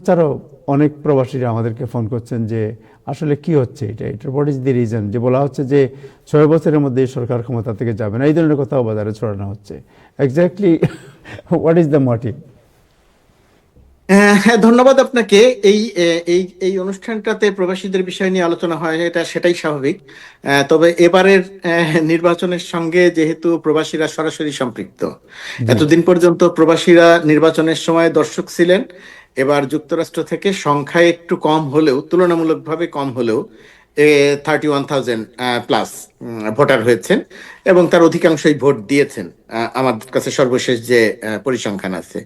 এছাড়াও অনেক প্রবাসীরা আমাদেরকে ফোন করছেন যে, আসলে কি হচ্ছে এটা? এটা হোয়াট ইজ দি রিজন যে বলা হচ্ছে যে, ছয় বছরের মধ্যে সরকার ক্ষমতা থেকে যাবে না। এই ধরনের কথাও বাজারে ছড়ানো হচ্ছে। Exactly what is the motive হ্যাঁ ধন্যবাদ আপনাকে। এই এই এই অনুষ্ঠানটাতে প্রবাসীদের বিষয় নিয়ে আলোচনা হয় এটা সেটাই স্বাভাবিক। তবে এবারের নির্বাচনের সঙ্গে যেহেতু প্রবাসীরা সরাসরি সম্পৃক্ত এতদিন পর্যন্ত প্রবাসীরা নির্বাচনের সময় দর্শক ছিলেন। এবার যুক্তরাষ্ট্র থেকে সংখ্যায় একটু কম হলেও তুলনামূলকভাবে কম হলেও thirty one thousand plus voter হয়েছেন এবং তার অধিকাংশই ভোট দিয়েছেন। আমার কাছে সর্বশেষ যে পরিসংখ্যান আছে।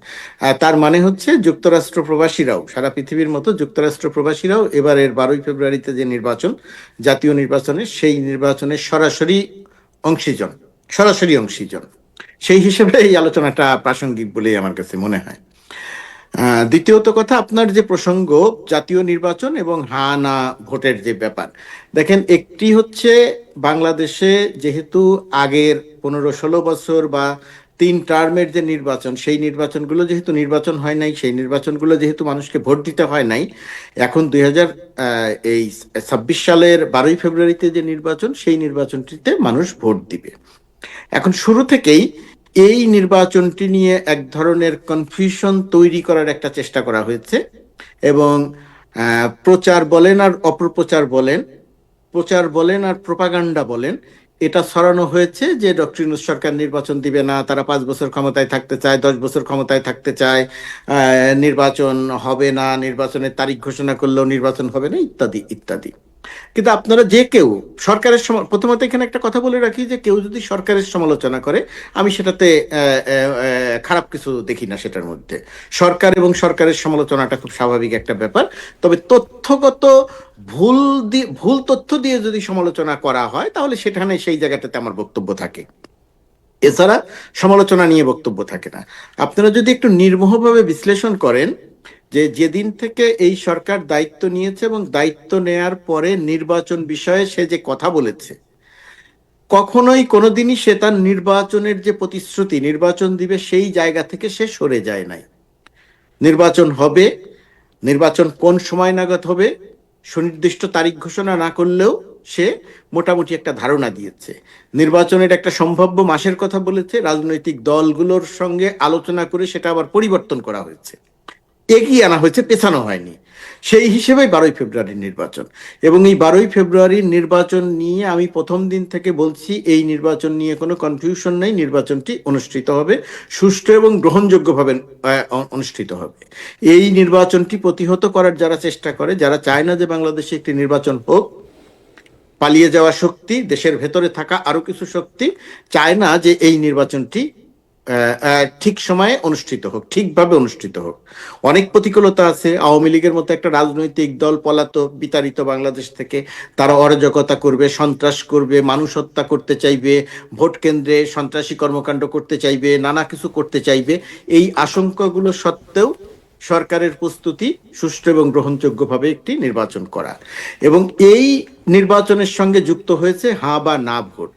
তার মানে হচ্ছে যুক্তরাষ্ট্র প্রবাসীরাও, সারা পৃথিবীর মতো যুক্তরাষ্ট্র প্রবাসীরাও এবারের বারোই ফেব্রুয়ারিতে যে নির্বাচন, জাতীয় নির্বাচনে, সেই নির্বাচনের সরাসরি অংশীজন সরাসরি অংশীজন। সেই হিসেবে এই আলোচনাটা প্রাসঙ্গিক বলেই আমার কাছে মনে হয়। দ্বিতীয়ত কথা, আপনার যে প্রসঙ্গ, জাতীয় নির্বাচন এবং হা না ভোটের যে ব্যাপার। দেখেন, একটি হচ্ছে বাংলাদেশে যেহেতু আগের পনেরো ষোলো বছর বা তিন টার্মের যে নির্বাচন, সেই নির্বাচনগুলো যেহেতু নির্বাচন হয় নাই, সেই নির্বাচনগুলো যেহেতু মানুষকে ভোট দিতে হয় নাই, এখন দুই হাজার এই ছাব্বিশ সালের বারোই ফেব্রুয়ারিতে যে নির্বাচন, সেই নির্বাচনটিতে মানুষ ভোট দিবে। এখন শুরু থেকেই এই নির্বাচনটি নিয়ে এক ধরনের কনফিউশন তৈরি করার একটা চেষ্টা করা হয়েছে এবং প্রচার বলেন আর অপপ্রচার বলেন, প্রচার বলেন আর প্রপাগান্ডা বলেন, এটা ছড়ানো হয়েছে যে ডক্টর সরকার নির্বাচন দিবে না, তারা পাঁচ বছর ক্ষমতায় থাকতে চায়, দশ বছর ক্ষমতায় থাকতে চায় নির্বাচন হবে না, নির্বাচনের তারিখ ঘোষণা করলেও নির্বাচন হবে না, ইত্যাদি ইত্যাদি। কিন্তু আপনারা যে কেউ সরকারের প্রথমত এখানে একটা কথা বলে রাখি যে কেউ যদি সরকারের সমালোচনা করে, আমি সেটাতে খারাপ কিছু দেখি না সেটার মধ্যে। সরকার এবং সরকারের সমালোচনাটা খুব স্বাভাবিক একটা ব্যাপার। তবে তথ্যগত ভুল ভুল তথ্য দিয়ে যদি সমালোচনা করা হয়, তাহলে সেখানে সেই জায়গাটাতে আমার বক্তব্য থাকে। এছাড়া সমালোচনা নিয়ে বক্তব্য থাকে না। আপনারা যদি একটু নির্মোহভাবে বিশ্লেষণ করেন যে যেদিন থেকে এই সরকার দায়িত্ব নিয়েছে এবং দায়িত্ব নেয়ার পরে নির্বাচন বিষয়ে সে যে কথা বলেছে, কখনোই কোনোদিনই সে তার নির্বাচনের যে প্রতিশ্রুতি, নির্বাচন দিবে সেই জায়গা থেকে সে সরে যায় নাই। নির্বাচন হবে, নির্বাচন কোন সময় নাগাদ হবে সুনির্দিষ্ট তারিখ ঘোষণা না করলেও সে মোটামুটি একটা ধারণা দিয়েছে। নির্বাচনের একটা সম্ভাব্য মাসের কথা বলেছে, রাজনৈতিক দলগুলোর সঙ্গে আলোচনা করে সেটা আবার পরিবর্তন করা হয়েছে। এগিয়ে আনা হয়েছে, পেছানো হয়নি। সেই হিসেবে বারোই ফেব্রুয়ারির নির্বাচন। এবং এই বারোই ফেব্রুয়ারির নির্বাচন নিয়ে আমি প্রথম দিন থেকে বলছি, এই নির্বাচন নিয়ে কোনো কনফিউশন নেই, নির্বাচনটি অনুষ্ঠিত হবে, সুষ্ঠু এবং গ্রহণযোগ্যভাবে অনুষ্ঠিত হবে। এই নির্বাচনটি প্রতিহত করার যারা চেষ্টা করে, যারা চায় না যে বাংলাদেশে একটি নির্বাচন হোক, পালিয়ে যাওয়া শক্তি, দেশের ভেতরে থাকা আরও কিছু শক্তি, চায় না যে এই নির্বাচনটি ঠিক সময়ে অনুষ্ঠিত হোক, ঠিকভাবে অনুষ্ঠিত হোক। অনেক প্রতিকূলতা আছে। আওয়ামী লীগের মতো একটা রাজনৈতিক দল পলাতক, বিতাড়িত বাংলাদেশ থেকে। তারা অরাজকতা করবে, সন্ত্রাস করবে, মানুষ হত্যা করতে চাইবে, ভোট কেন্দ্রে সন্ত্রাসী কর্মকাণ্ড করতে চাইবে, নানা কিছু করতে চাইবে। এই আশঙ্কাগুলো সত্ত্বেও সরকারের প্রস্তুতি সুষ্ঠু এবং গ্রহণযোগ্যভাবে একটি নির্বাচন করা। এবং এই নির্বাচনের সঙ্গে যুক্ত হয়েছে হা বা না ভোট।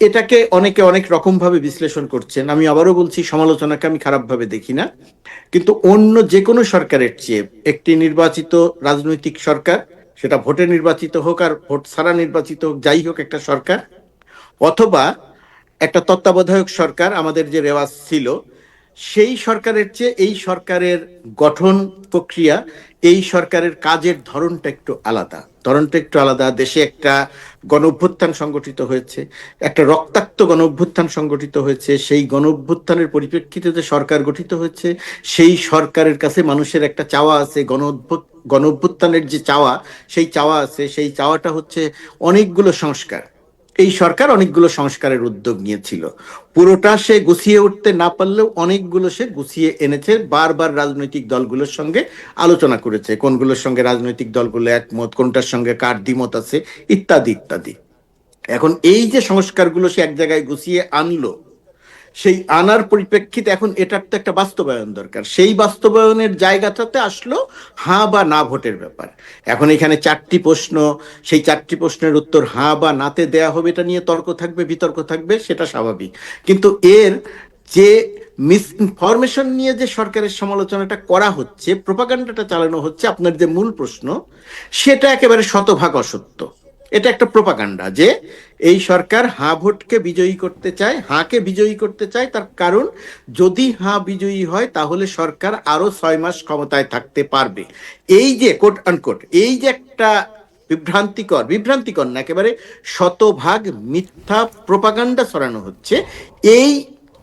এটাকে অনেকে অনেক রকম ভাবে বিশ্লেষণ করছেন। আমি আবারও বলছি, সমালোচনাকে আমি খারাপভাবে দেখি না। কিন্তু অন্য যে কোনো সরকারের চেয়ে একটি নির্বাচিত রাজনৈতিক সরকার, সেটা ভোটে নির্বাচিত হোক আর ভোট ছাড়া নির্বাচিত হোক, যাই হোক একটা সরকার, অথবা একটা তত্ত্বাবধায়ক সরকার, আমাদের যে রেওয়াজ ছিল সেই সরকারের চেয়ে এই সরকারের গঠন প্রক্রিয়া, এই সরকারের কাজের ধরনটা একটু আলাদা। ধরনটা একটু আলাদা। দেশে একটা গণ অভ্যুত্থান সংগঠিত হয়েছে, একটা রক্তাক্ত গণ অভ্যুত্থান সংগঠিত হয়েছে, সেই গণ অভ্যুত্থানের পরিপ্রেক্ষিতে যে সরকার গঠিত হয়েছে, সেই সরকারের কাছে মানুষের একটা চাওয়া আছে গণ গণ অভ্যুত্থানের যে চাওয়া, সেই চাওয়া আছে, সেই চাওয়াটা হচ্ছে অনেকগুলো সংস্কার। এই সরকার অনেকগুলো সংস্কারের উদ্যোগ নিয়েছিল। পুরোটা সে গুছিয়ে উঠতে না পারলেও অনেকগুলো সে গুছিয়ে এনেছে, বারবার রাজনৈতিক দলগুলোর সঙ্গে আলোচনা করেছে। কোনগুলোর সঙ্গে রাজনৈতিক দলগুলো একমত, কোনটার সঙ্গে কার দ্বিমত আছে, ইত্যাদি ইত্যাদি। এখন এই যে সংস্কারগুলো সে এক জায়গায় গুছিয়ে আনলো সেই আনার পরিপ্রেক্ষিতে এখন এটার তো একটা বাস্তবায়ন দরকার। সেই বাস্তবায়নের জায়গাটাতে আসলো হ্যাঁ বা না ভোটের ব্যাপার। এখন এখানে চারটি প্রশ্ন, সেই চারটি প্রশ্নের উত্তর হ্যাঁ বা নাতে দেয়া হবে, এটা নিয়ে তর্ক থাকবে, বিতর্ক থাকবে, সেটা স্বাভাবিক। কিন্তু এর যে মিস ইনফরমেশন নিয়ে যে সরকারের সমালোচনাটা করা হচ্ছে প্রপাগান্ডাটা চালানো হচ্ছে, আপনার যে মূল প্রশ্ন, সেটা একেবারে শতভাগ অসত্য। এটা একটা প্রপাগান্ডা যে এই সরকার হাঁ ভোটকে বিজয়ী করতে চায়, হাঁকে বিজয়ী করতে চায়, তার কারণ যদি হাঁ বিজয়ী হয় তাহলে সরকার আরও ছয় মাস ক্ষমতায় থাকতে পারবে। এই যে কোট আনকোট এই যে একটা বিভ্রান্তিকর বিভ্রান্তিকর না, একেবারে শতভাগ মিথ্যা প্রপাগান্ডা ছড়ানো হচ্ছে। এই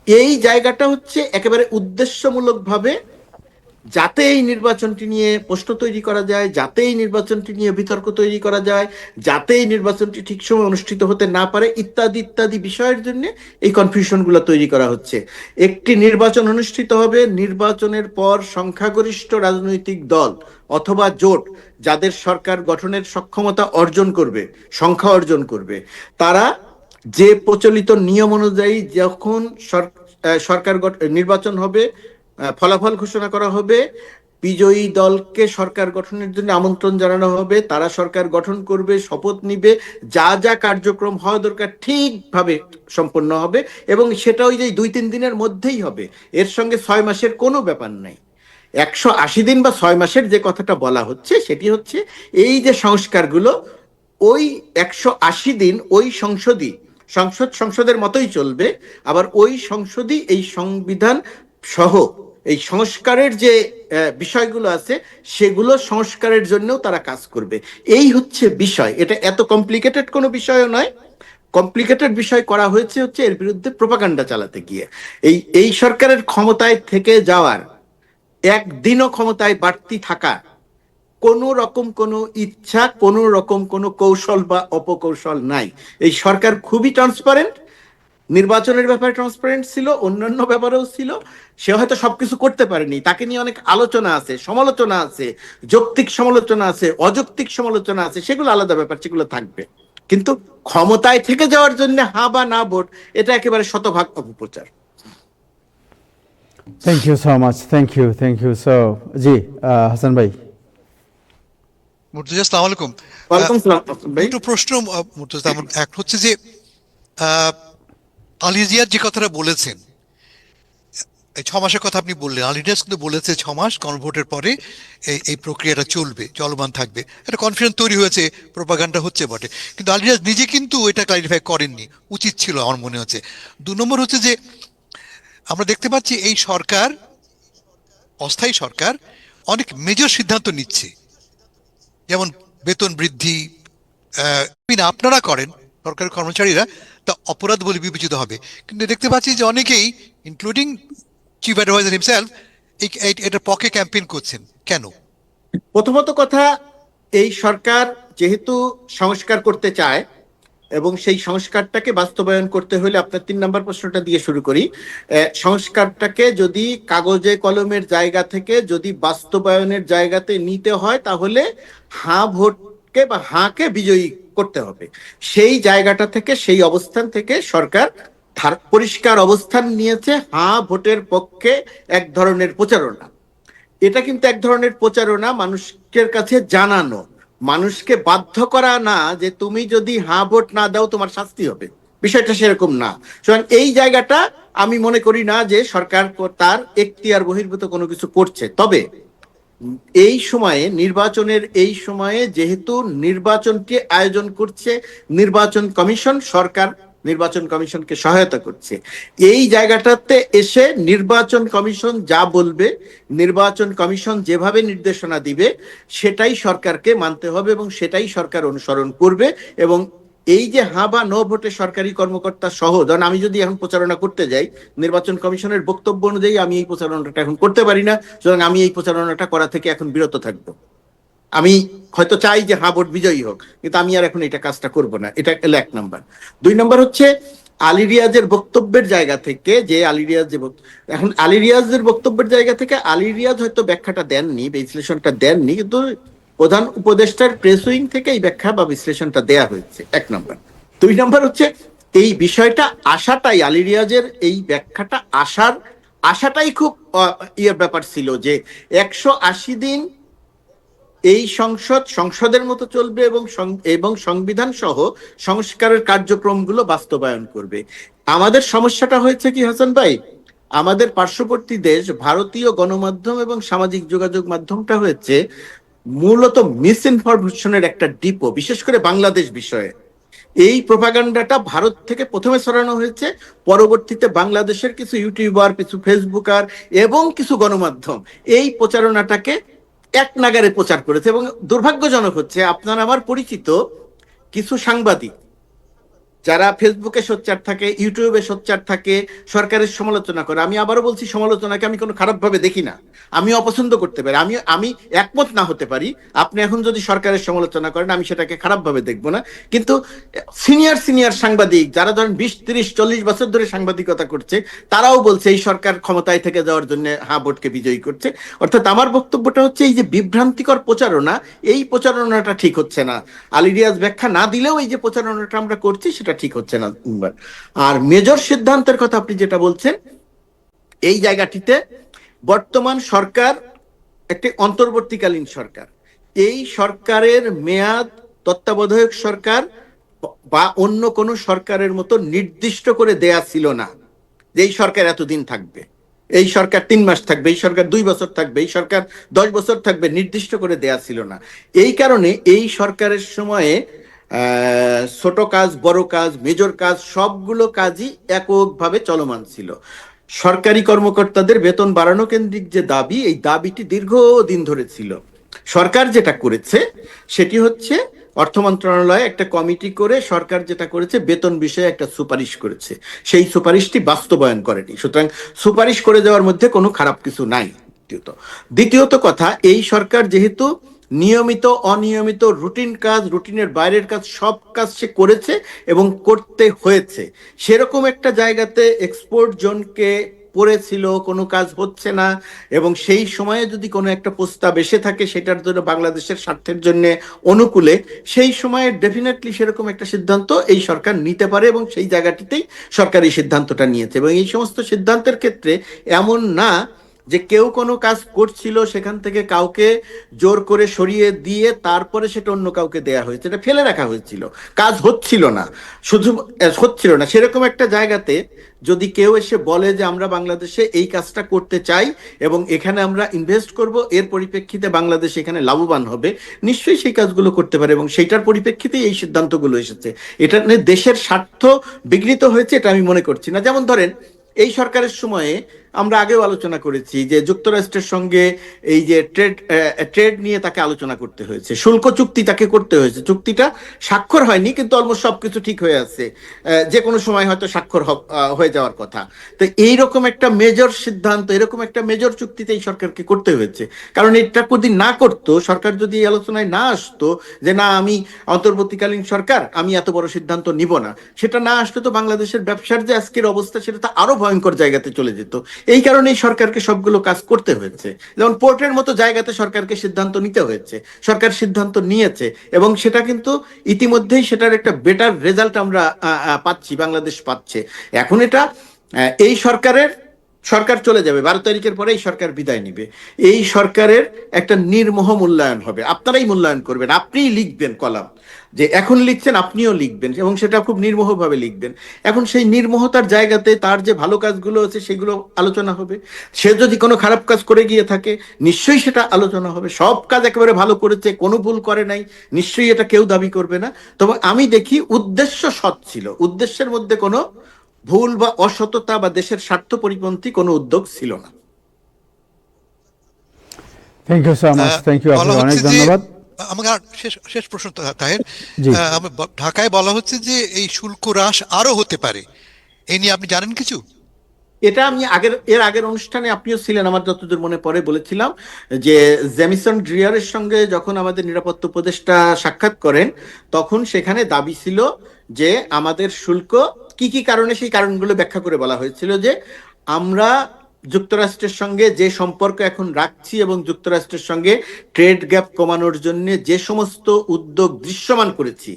এই জায়গাটা হচ্ছে একেবারে উদ্দেশ্যমূলকভাবে যাতে এই নির্বাচনটি নিয়ে প্রশ্ন তৈরি করা যায়, যাতে এই নির্বাচনটি নিয়ে বিতর্ক তৈরি করা যায়, যাতে এই নির্বাচনটি ঠিক সময় অনুষ্ঠিত হতে না পারে, ইত্যাদি ইত্যাদি বিষয়ের জন্য এই কনফিউশনগুলো তৈরি করা হচ্ছে। একটি নির্বাচন অনুষ্ঠিত হবে নির্বাচনের পর সংখ্যাগরিষ্ঠ রাজনৈতিক দল অথবা জোট যাদের সরকার গঠনের সক্ষমতা অর্জন করবে, সংখ্যা অর্জন করবে, তারা যে প্রচলিত নিয়ম অনুযায়ী যখন সরকার নির্বাচন হবে ফলাফল ঘোষণা করা হবে। বিজয়ী দলকে সরকার গঠনের জন্য আমন্ত্রণ জানানো হবে। তারা সরকার গঠন করবে, শপথ নিবে। যা যা কার্যক্রম হওয়া দরকার ঠিকভাবে সম্পন্ন হবে এবং সেটা ওই যে দুই তিন দিনের মধ্যেই হবে। এর সঙ্গে ছয় মাসের কোনো ব্যাপার নাই। একশো আশি দিন বা ছয় মাসের যে কথাটা বলা হচ্ছে, সেটি হচ্ছে এই যে সংস্কারগুলো, ওই একশো আশি দিন ওই সংসদই, সংসদ সংসদের মতোই চলবে। আবার ওই সংসদই এই সংবিধান সহ এই সংস্কারের যে বিষয়গুলো আছে, সেগুলো সংস্কারের জন্যও তারা কাজ করবে। এই হচ্ছে বিষয়। এটা এত কমপ্লিকেটেড কোনো বিষয়ও নয়। কমপ্লিকেটেড বিষয় করা হয়েছে হচ্ছে এর বিরুদ্ধে প্রপাগান্ডা চালাতে গিয়ে। এই এই সরকারের ক্ষমতায় থেকে যাওয়ার, একদিনও ক্ষমতায় বাড়তি থাকা কোন রকম কোনো ইচ্ছা, কোন রকম কোনো কৌশল বা অপকৌশল নাই। এই সরকার খুবই ট্রান্সপারেন্ট নির্বাচনের ব্যাপারে ট্রান্সপারেন্ট ছিল অন্যান্য ব্যাপারেও ছিল। সে হয়তো সবকিছু করতে পারেনি। তাকে নিয়ে অনেক আলোচনা আছে সমালোচনা আছে যৌক্তিক সমালোচনা আছে অযৌক্তিক সমালোচনা আছে সেগুলো আলাদা ব্যাপার সেগুলো থাকবে। কিন্তু ক্ষমতায় থেকে যাওয়ার জন্য হা বা না ভোট এটা একেবারে শতভাগ অপপ্রচার। Thank you so much thank you thank you so জি আহ, হাসান ভাই। মুর্তজা আসসালামু আলাইকুম। ওয়েলকাম সালাম ভাই। দুটো প্রশ্ন মুর্তজা আমার এক হচ্ছে যে আহ, আলী জিয়াদ যে কথাটা বলেছেন এই ছ মাসের কথা আপনি বললেন আলিডিয়াস কিন্তু বলেছে ছ মাস গণভোটের পরে এই প্রক্রিয়াটা চলবে চলমান থাকবে। একটা কনফিডেন্স তৈরি হয়েছে প্রোপাগান্ডা হচ্ছে বটে। কিন্তু আলিডিয়াস নিজে কিন্তু এটা ক্লারিফাই করেননি উচিত ছিল আমার মনে হচ্ছে। দু নম্বর হচ্ছে যে আমরা দেখতে পাচ্ছি এই সরকার অস্থায়ী সরকার অনেক মেজর সিদ্ধান্ত নিচ্ছে। যেমন বেতন বৃদ্ধি আপনারা করেন সরকারি কর্মচারীরা তা অপরাধ বলে বিবেচিত হবে। কিন্তু দেখতে পাচ্ছি যে অনেকেই ইনক্লুডিং চিফ অ্যাডভাইজার হিমসেলফ এটার পক্ষে ক্যাম্পেইন করছেন। কেন? প্রথমত কথা, এই সরকার যেহেতু সংস্কার করতে চায়, এবং সেই সংস্কারটাকে বাস্তবায়ন করতে হলে আপনার তিন নম্বর প্রশ্নটা দিয়ে শুরু করি। সংস্কারটাকে যদি কাগজে কলমের জায়গা থেকে যদি বাস্তবায়নের জায়গাতে নিতে হয়, তাহলে হাঁ ভোটকে বা হাঁকে বিজয়ী করতে হবে। সেই জায়গাটা থেকে, সেই অবস্থান থেকে সরকার পরিষ্কার অবস্থান নিয়েছে, হাঁ, ভোটের পক্ষে এক ধরনের প্রচারণা। এটা কিন্তু এক ধরনের প্রচারণা মানুষের কাছে জানানো। মানুষকে বাধ্য করা না যে তুমি যদি হা, ভোট না দাও তোমার শাস্তি হবে। বিষয়টা সেরকম না। সুতরাং এই জায়গাটা আমি মনে করি না যে সরকার কো- তার এখতিয়ার বহির্ভূত কোনো কিছু করছে। তবে এই সময়ে, নির্বাচনের এই সময়ে যেহেতু নির্বাচনকে আয়োজন করছে নির্বাচন কমিশন, সরকার নির্বাচন কমিশনকে সহায়তা করছে। এই জায়গাটাতে এসে নির্বাচন কমিশন যা বলবে, নির্বাচন কমিশন যেভাবে নির্দেশনা দিবে, সেটাই সরকারকে মানতে হবে এবং সেটাই সরকার অনুসরণ করবে এবং এই যে হা বা নো ভোটে সরকারি কর্মকর্তা সহ, ধরেন আমি যদি এখন প্রচারণা করতে যাই, নির্বাচন কমিশনের বক্তব্য অনুযায়ী আমি এই প্রচারণাটা এখন করতে পারি না, সুতরাং আমি এই প্রচারণাটা করা থেকে এখন বিরত থাকব। আমি হয়তো চাই যে হা ভোট বিজয়ী হোক, কিন্তু আমি আর এখন এটা কাজটা করব না, এটা এক নাম্বার। দুই নাম্বার হচ্ছে আলী রিয়াজের বক্তব্যের জায়গা থেকে যে আলী রিয়াজ যে এখন আলী রিয়াজের বক্তব্যের জায়গা থেকে আলী রিয়াজ হয়তো ব্যাখ্যাটা দেননি বিশ্লেষণটা দেননি, কিন্তু প্রধান উপদেষ্টার প্রেস উইং থেকে এই ব্যাখ্যা বা বিশ্লেষণটা দেয়া হয়েছে, এক নম্বর। দুই নম্বর হচ্ছে, এই বিষয়টা আশাটাই, আলী রিয়াজের এই ব্যাখ্যাটা আসার আশাটাই খুব ইয়ের ব্যাপার ছিল যে একশো আশি দিন এই সংসদ, সংসদের মতো চলবে এবং এবং সংবিধান সহ সংস্কারের কার্যক্রমগুলো বাস্তবায়ন করবে। আমাদের সমস্যাটা হয়েছে কি, হাসান ভাই? আমাদের পার্শ্ববর্তী দেশ, ভারতীয় গণমাধ্যম এবং সামাজিক যোগাযোগ মাধ্যমটা হয়েছে মূলত মিস ইনফরমেশনের একটা ডিপো বিশেষ করে বাংলাদেশ বিষয়ে। এই প্রোপাগান্ডাটা ভারত থেকে প্রথমে সরানো হয়েছে, পরবর্তীতে বাংলাদেশের কিছু ইউটিউবার কিছু ফেসবুকার এবং কিছু গণমাধ্যম এই প্রচারণাটাকে এক নাগারে প্রচার করেছে এবং দুর্ভাগ্যজনক হচ্ছে, আপনার আমার পরিচিত কিছু সাংবাদিক যারা ফেসবুকে সোচ্চার থাকে ইউটিউবে সোচ্চার থাকে, সরকারের সমালোচনা করে। আমি আবারও বলছি, সমালোচনাকে আমি কোনো খারাপভাবে দেখি না। আমি অপছন্দ করতে পারি। আমি আমি একমত না হতে পারি। আপনি এখন যদি সরকারের সমালোচনা করেন, আমি সেটাকে খারাপভাবে দেখব না। কিন্তু, সিনিয়র সিনিয়র সাংবাদিক, যারা ধরেন বিশ, তিরিশ, চল্লিশ বছর ধরে সাংবাদিকতা করছে, তারাও বলছে, এই সরকার ক্ষমতায় থেকে যাওয়ার জন্য হা ভোটকে বিজয়ী করছে। অর্থাৎ আমার বক্তব্যটা হচ্ছে, এই যে বিভ্রান্তিকর প্রচারণা, এই প্রচারণাটা ঠিক হচ্ছে না। আলিরিয়াজ ব্যাখ্যা না দিলেও এই যে প্রচারণাটা আমরা করছি, সেটা ঠিক হচ্ছে না আর মেজর সিদ্ধান্তের কথা আপনি যেটা বলছেন, এই জায়গাটিতে বর্তমান সরকার একটি অন্তর্বর্তীকালীন সরকার। এই সরকারের মেয়াদ তত্ত্বাবধায়ক সরকার বা অন্য কোনো সরকারের মতো নির্দিষ্ট করে দেয়া ছিল না যে এই সরকার এতদিন থাকবে। এই সরকার তিন মাস থাকবে, এই সরকার দুই বছর থাকবে, এই সরকার দশ বছর থাকবে, নির্দিষ্ট করে দেয়া ছিল না। এই কারণে এই সরকারের সময়ে ছোট কাজ, বড় কাজ মেজর কাজ, সবগুলো কাজই এককভাবে চলমান ছিল। সরকারি কর্মকর্তাদের বেতন বাড়ানো কেন্দ্রিক যে দাবি, এই দাবিটি দীর্ঘদিন ধরে ছিল। সরকার যেটা করেছে, সেটি হচ্ছে অর্থ মন্ত্রণালয় একটা কমিটি করে সরকার যেটা করেছে, বেতন বিষয়ে একটা সুপারিশ করেছে। সেই সুপারিশটি বাস্তবায়ন করেনি। সুতরাং সুপারিশ করে দেওয়ার মধ্যে কোনো খারাপ কিছু নাই। দ্বিতীয়ত দ্বিতীয়ত কথা, এই সরকার যেহেতু নিয়মিত, অনিয়মিত, রুটিন কাজ, রুটিনের বাইরের কাজ, সব কাজ সে করেছে এবং করতে হয়েছে। সেরকম একটা জায়গাতে এক্সপোর্ট জোনকে পড়েছিল, কোনো কাজ হচ্ছে না এবং সেই সময়ে যদি কোনো একটা প্রস্তাব এসে থাকে সেটার জন্য বাংলাদেশের স্বার্থের জন্য অনুকূলে, সেই সময়ে ডেফিনেটলি সেরকম একটা সিদ্ধান্ত এই সরকার নিতে পারে এবং সেই জায়গাটিতেই সরকার এই সিদ্ধান্তটা নিয়েছে। এবং এই সমস্ত সিদ্ধান্তের ক্ষেত্রে এমন না যে কেউ কোনো কাজ করছিল সেখান থেকে কাউকে জোর করে সরিয়ে দিয়ে তারপরে সেটা অন্য কাউকে দেয়া হয়েছে। এটা ফেলে রাখা হয়েছিল। কাজ হচ্ছিল না। শুধু হচ্ছিল না। সেরকম একটা জায়গাতে যদি কেউ এসে বলে যে আমরা বাংলাদেশে এই কাজটা করতে চাই এবং এখানে আমরা ইনভেস্ট করব, এর পরিপ্রেক্ষিতে বাংলাদেশ এখানে লাভবান হবে, নিশ্চয়ই সেই কাজগুলো করতে পারে এবং সেইটার পরিপ্রেক্ষিতেই এই সিদ্ধান্তগুলো এসেছে। এটা দেশের স্বার্থ বিঘ্নিত হয়েছে, এটা আমি মনে করছি না। যেমন ধরেন, এই সরকারের সময়ে আমরা আগেও আলোচনা করেছি যে যুক্তরাষ্ট্রের সঙ্গে এই যে ট্রেড ট্রেড নিয়ে তাকে আলোচনা করতে হয়েছে। শুল্ক চুক্তি তাকে করতে হয়েছে। চুক্তিটা স্বাক্ষর হয়নি, কিন্তু অলমোস্ট সবকিছু ঠিক হয়ে আছে। যে কোনো সময় হয়তো স্বাক্ষর হয়ে যাওয়ার কথা। তো এইরকম একটা মেজর সিদ্ধান্ত, এরকম একটা মেজর চুক্তিতে এই সরকারকে করতে হয়েছে। কারণ এটা যদি না করতো, সরকার যদি এই আলোচনায় না আসতো যে না, আমি অন্তর্বর্তীকালীন সরকার, আমি এত বড় সিদ্ধান্ত নিব না। সেটা না আসলে তো বাংলাদেশের ব্যবসার যে আজকের অবস্থা, সেটা তো আরও ভয়ঙ্কর জায়গাতে চলে যেত। এই কারণেই সরকারকে সবগুলো কাজ করতে হয়েছে। যেমন পোর্টের মতো জায়গাতে সরকারকে সিদ্ধান্ত নিতে হয়েছে। সরকার সিদ্ধান্ত নিয়েছে এবং সেটা কিন্তু ইতিমধ্যেই সেটার একটা বেটার রেজাল্ট আমরা পাচ্ছি, বাংলাদেশ পাচ্ছে। এখন এটা এই সরকারের সরকার চলে যাবে, বারো তারিখের পরে এই সরকার বিদায় নিবে। এই সরকারের একটা নির্মোহ মূল্যায়ন হবে। আপনারাই মূল্যায়ন করবেন, আপনিই লিখবেন কলাম। যে এখন লিখছেন, আপনিও লিখবেন, এবং সেটা খুব নির্মোহভাবে লিখবেন। এখন সেই নির্মোহতার জায়গাতে তার যে ভালো কাজগুলো আছে, সেগুলো আলোচনা হবে। সে যদি কোনো খারাপ কাজ করে গিয়ে থাকে, নিশ্চয়ই সেটা আলোচনা হবে। সব কাজ একেবারে ভালো করেছে, কোনো ভুল করে নাই, নিশ্চয়ই এটা কেউ দাবি করবে না। তবে আমি দেখি উদ্দেশ্য সৎ ছিল। উদ্দেশ্যের মধ্যে কোনো ভুল বা অসততা বা দেশের স্বার্থ পরিপন্থী কোনো উদ্যোগ ছিল না। Thank you so much thank you বলা আপনাকে অনেক হচ্ছে যে- ধন্যবাদ। আমাকে শেষ শেষ প্রশ্ন তাহের। ঢাকায় বলা হচ্ছে যে এই শুল্ক হ্রাস আরও হতে পারে। এ নিয়ে আপনি জানেন কিছু? এটা আমি আগের, এর আগের অনুষ্ঠানে আপনিও ছিলেন, আমার যতদূর মনে পড়ে বলেছিলাম, যে জ্যামিসন ড্রিয়ারের সঙ্গে যখন আমাদের নিরাপত্তা উপদেষ্টা সাক্ষাৎ করেন, তখন সেখানে দাবি ছিল যে আমাদের শুল্ক কি কি কারণে সেই কারণগুলো ব্যাখ্যা করে বলা হয়েছিল যে আমরা যুক্তরাষ্ট্রের সঙ্গে যে সম্পর্ক এখন রাখছি এবং যুক্তরাষ্ট্রের সঙ্গে ট্রেড গ্যাপ কমানোর জন্য যে সমস্ত উদ্যোগ দৃশ্যমান করেছি,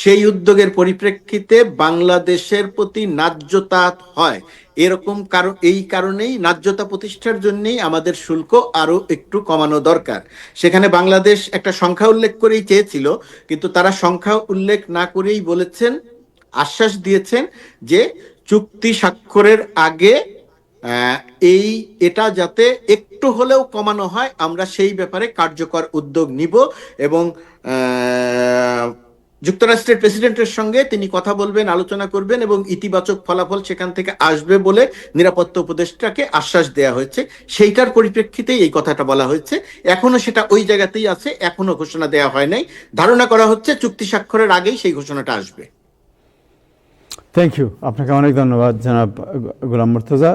সেই উদ্যোগের পরিপ্রেক্ষিতে বাংলাদেশের প্রতি ন্যায্যতা হয়। এরকম কারণ এই কারণেই ন্যায্যতা প্রতিষ্ঠার জন্যই আমাদের শুল্ক আরও একটু কমানো দরকার। সেখানে বাংলাদেশ একটা সংখ্যা উল্লেখ করেই চেয়েছিল, কিন্তু তারা সংখ্যা উল্লেখ না করেই বলেছেন, আশ্বাস দিয়েছেন যে চুক্তি স্বাক্ষরের আগে এই এটা যাতে একটু হলেও কমানো হয়, আমরা সেই ব্যাপারে কার্যকর উদ্যোগ নিব এবং যুক্তরাষ্ট্রের প্রেসিডেন্টের সঙ্গে তিনি কথা বলবেন, আলোচনা করবেন এবং ইতিবাচক ফলাফল সেখান থেকে আসবে বলে নিরাপত্তা উপদেষ্টাকে আশ্বাস দেওয়া হয়েছে। সেইটার পরিপ্রেক্ষিতেই এই কথাটা বলা হয়েছে। এখনও সেটা ওই জায়গাতেই আছে, এখনও ঘোষণা দেওয়া হয় নাই। ধারণা করা হচ্ছে চুক্তি স্বাক্ষরের আগেই সেই ঘোষণাটা আসবে। থ্যাংক ইউ আপনাকে অনেক ধন্যবাদ জনাব গোলাম মুর্তজা।